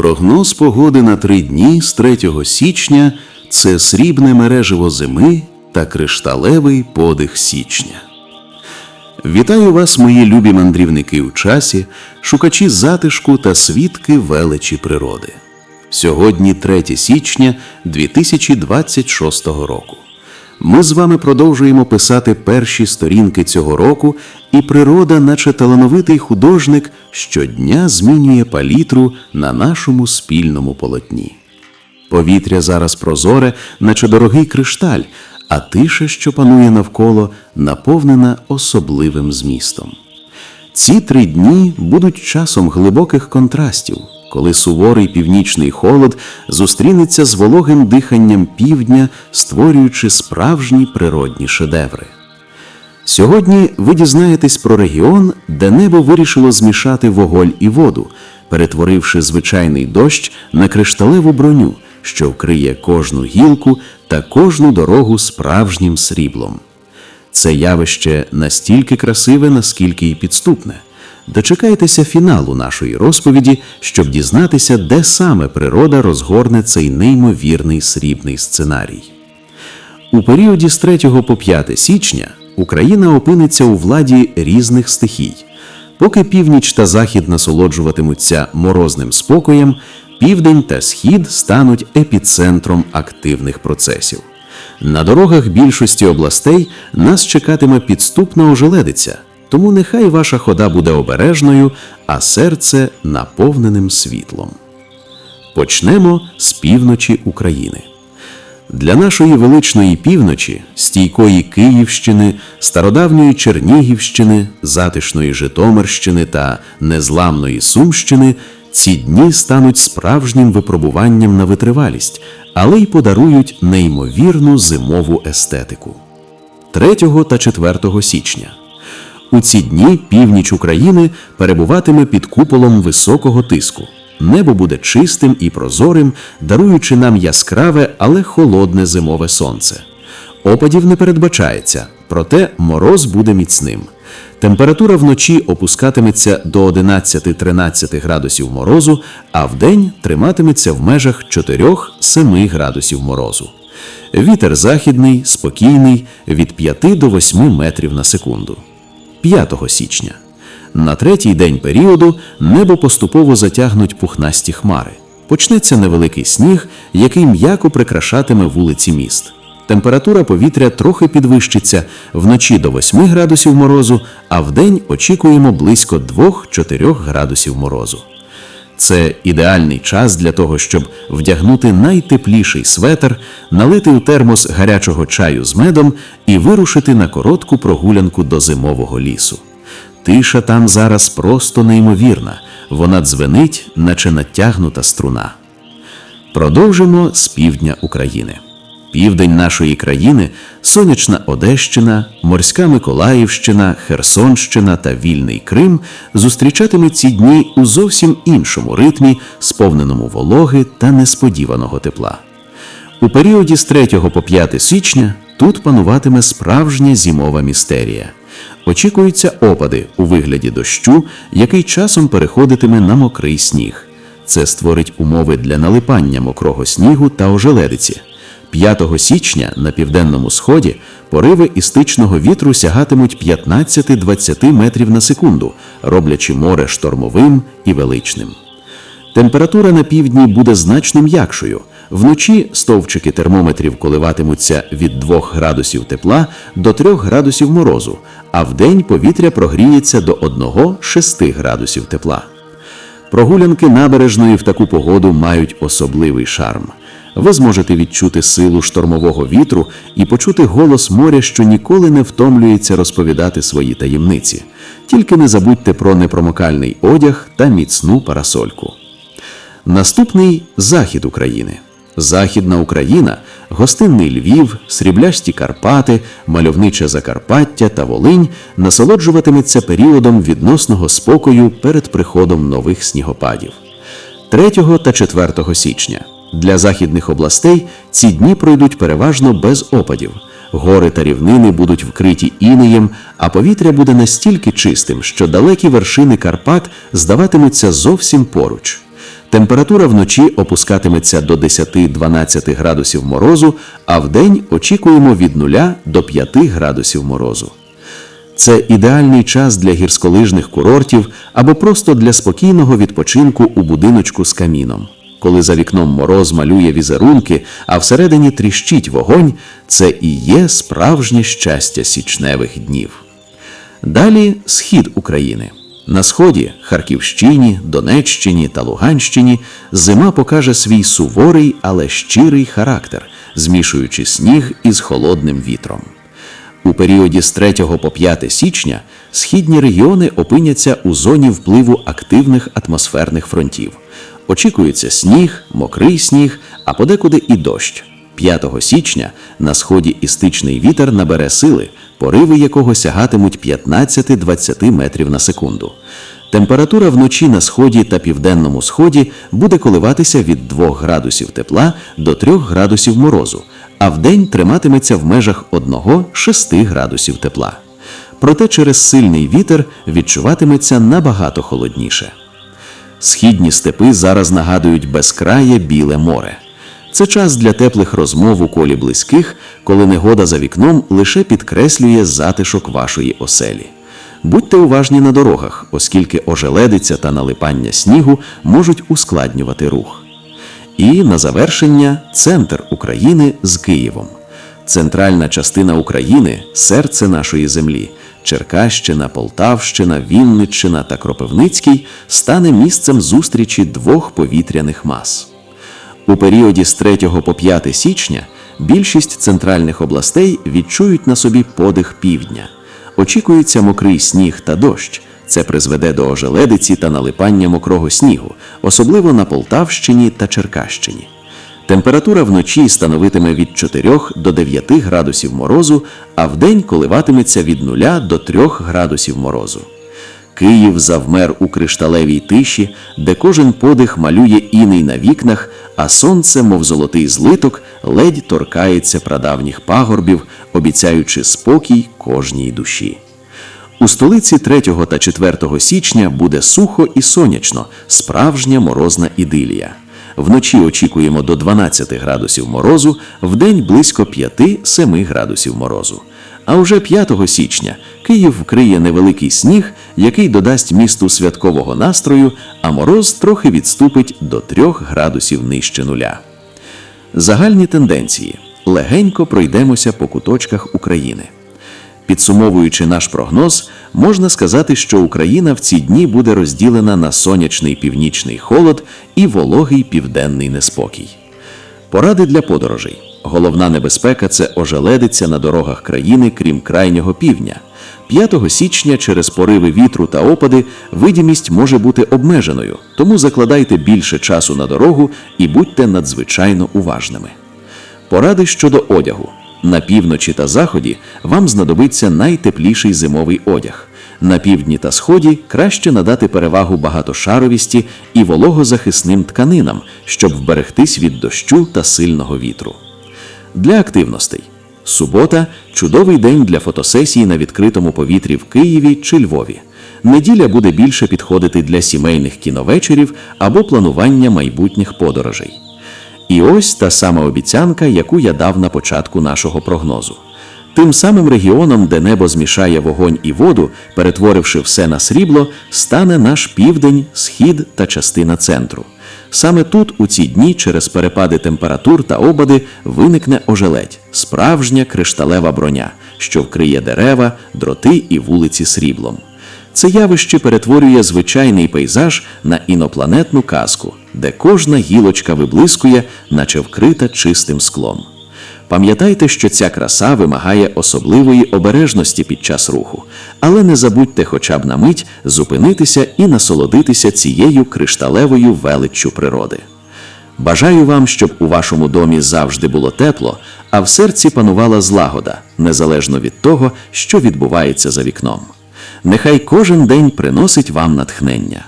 Прогноз погоди на три дні з 3 січня це срібне мереживо зими та кришталевий подих січня. Вітаю вас, мої любі мандрівники у часі, шукачі затишку та свідки величі природи. Сьогодні 3 січня 2026 року. Ми з вами продовжуємо писати перші сторінки цього року, і природа, наче талановитий художник, щодня змінює палітру на нашому спільному полотні. Повітря зараз прозоре, наче дорогий кришталь, а тиша, що панує навколо, наповнена особливим змістом. Ці три дні будуть часом глибоких контрастів, коли суворий північний холод зустрінеться з вологим диханням півдня, створюючи справжні природні шедеври. Сьогодні ви дізнаєтесь про регіон, де небо вирішило змішати вуголь і воду, перетворивши звичайний дощ на кришталеву броню, що вкриє кожну гілку та кожну дорогу справжнім сріблом. Це явище настільки красиве, наскільки і підступне. Дочекайтеся фіналу нашої розповіді, щоб дізнатися, де саме природа розгорне цей неймовірний срібний сценарій. У періоді з 3 по 5 січня Україна опиниться у владі різних стихій. Поки північ та захід насолоджуватимуться морозним спокоєм, південь та схід стануть епіцентром активних процесів. На дорогах більшості областей нас чекатиме підступна ожеледиця, тому нехай ваша хода буде обережною, а серце наповненим світлом. Почнемо з півночі України. Для нашої величної півночі, стійкої Київщини, стародавньої Чернігівщини, затишної Житомирщини та незламної Сумщини ці дні стануть справжнім випробуванням на витривалість, але й подарують неймовірну зимову естетику. 3 та 4 січня. У ці дні північ України перебуватиме під куполом високого тиску. Небо буде чистим і прозорим, даруючи нам яскраве, але холодне зимове сонце. Опадів не передбачається, проте мороз буде міцним. Температура вночі опускатиметься до 11-13 градусів морозу, а вдень триматиметься в межах 4-7 градусів морозу. Вітер західний, спокійний від 5 до 8 метрів на секунду. 5 січня. На третій день періоду небо поступово затягнуть пухнасті хмари. Почнеться невеликий сніг, який м'яко прикрашатиме вулиці міст. Температура повітря трохи підвищиться вночі до 8 градусів морозу, а вдень очікуємо близько 2-4 градусів морозу. Це ідеальний час для того, щоб вдягнути найтепліший светр, налити у термос гарячого чаю з медом і вирушити на коротку прогулянку до зимового лісу. Тиша там зараз просто неймовірна, вона дзвенить, наче натягнута струна. Продовжимо з півдня України. Південь нашої країни сонячна Одещина, морська Миколаївщина, Херсонщина та Вільний Крим зустрічатимуть ці дні у зовсім іншому ритмі, сповненому вологи та несподіваного тепла. У періоді з 3 по 5 січня тут пануватиме справжня зімова містерія. Очікуються опади у вигляді дощу, який часом переходитиме на мокрий сніг. Це створить умови для налипання мокрого снігу та ожеледиці. 5 січня на південному сході пориви істичного вітру сягатимуть 15-20 метрів на секунду, роблячи море штормовим і величним. Температура на півдні буде значно м'якшою. Вночі стовпчики термометрів коливатимуться від 2 градусів тепла до 3 градусів морозу, а вдень повітря прогріється до 1-6 градусів тепла. Прогулянки набережної в таку погоду мають особливий шарм. Ви зможете відчути силу штормового вітру і почути голос моря, що ніколи не втомлюється розповідати свої таємниці. Тільки не забудьте про непромокальний одяг та міцну парасольку. Наступний захід України. Західна Україна, гостинний Львів, сріблясті Карпати, мальовниче Закарпаття та Волинь насолоджуватиметься періодом відносного спокою перед приходом нових снігопадів. 3 та 4 січня для західних областей ці дні пройдуть переважно без опадів. Гори та рівнини будуть вкриті інеєм, а повітря буде настільки чистим, що далекі вершини Карпат здаватимуться зовсім поруч. Температура вночі опускатиметься до 10-12 градусів морозу, а вдень очікуємо від 0 до 5 градусів морозу. Це ідеальний час для гірськолижних курортів або просто для спокійного відпочинку у будиночку з каміном. Коли за вікном мороз малює візерунки, а всередині тріщить вогонь, це і є справжнє щастя січневих днів. Далі схід України. На сході Харківщині, Донеччині та Луганщині зима покаже свій суворий, але щирий характер, змішуючи сніг із холодним вітром. У періоді з 3 по 5 січня східні регіони опиняться у зоні впливу активних атмосферних фронтів. Очікується сніг, мокрий сніг, а подекуди і дощ. 5 січня на сході істичний вітер набере сили, пориви якого сягатимуть 15-20 метрів на секунду. Температура вночі на сході та південному сході буде коливатися від 2 градусів тепла до 3 градусів морозу, а вдень триматиметься в межах 1-6 градусів тепла. Проте через сильний вітер відчуватиметься набагато холодніше. Східні степи зараз нагадують безкрає біле море. Це час для теплих розмов у колі близьких, коли негода за вікном лише підкреслює затишок вашої оселі. Будьте уважні на дорогах, оскільки ожеледиця та налипання снігу можуть ускладнювати рух. І на завершення центр України з Києвом. Центральна частина України серце нашої землі. Черкащина, Полтавщина, Вінниччина та Кропивницький стане місцем зустрічі двох повітряних мас. У періоді з 3 по 5 січня більшість центральних областей відчують на собі подих півдня. Очікується мокрий сніг та дощ. Це призведе до ожеледиці та налипання мокрого снігу, особливо на Полтавщині та Черкащині. Температура вночі становитиме від 4 до 9 градусів морозу, а вдень коливатиметься від 0 до 3 градусів морозу. Київ завмер у кришталевій тиші, де кожен подих малює іней на вікнах, а сонце, мов золотий злиток, ледь торкається прадавніх пагорбів, обіцяючи спокій кожній душі. У столиці 3 та 4 січня буде сухо і сонячно, справжня морозна ідилія. Вночі очікуємо до 12 градусів морозу, вдень близько 5-7 градусів морозу. А уже 5 січня Київ вкриє невеликий сніг, який додасть місту святкового настрою, а мороз трохи відступить до 3 градусів нижче нуля. Загальні тенденції легенько пройдемося по куточках України. Підсумовуючи наш прогноз, можна сказати, що Україна в ці дні буде розділена на сонячний північний холод і вологий південний неспокій. Поради для подорожей. Головна небезпека це ожеледиця на дорогах країни, крім крайнього півдня. 5 січня через пориви вітру та опади видимість може бути обмеженою, тому закладайте більше часу на дорогу і будьте надзвичайно уважними. Поради щодо одягу. На півночі та заході вам знадобиться найтепліший зимовий одяг. На півдні та сході краще надати перевагу багатошаровісті і вологозахисним тканинам, щоб вберегтись від дощу та сильного вітру. Для активностей субота чудовий день для фотосесії на відкритому повітрі в Києві чи Львові. Неділя буде більше підходити для сімейних кіновечерів або планування майбутніх подорожей. І ось та сама обіцянка, яку я дав на початку нашого прогнозу. Тим самим регіоном, де небо змішає вогонь і воду, перетворивши все на срібло, стане наш південь, схід та частина центру. Саме тут, у ці дні, через перепади температур та обади, виникне ожеледь, справжня кришталева броня, що вкриє дерева, дроти і вулиці сріблом. Це явище перетворює звичайний пейзаж на інопланетну казку, де кожна гілочка виблискує, наче вкрита чистим склом. Пам'ятайте, що ця краса вимагає особливої обережності під час руху, але не забудьте хоча б на мить зупинитися і насолодитися цією кришталевою величчю природи. Бажаю вам, щоб у вашому домі завжди було тепло, а в серці панувала злагода, незалежно від того, що відбувається за вікном. Нехай кожен день приносить вам натхнення.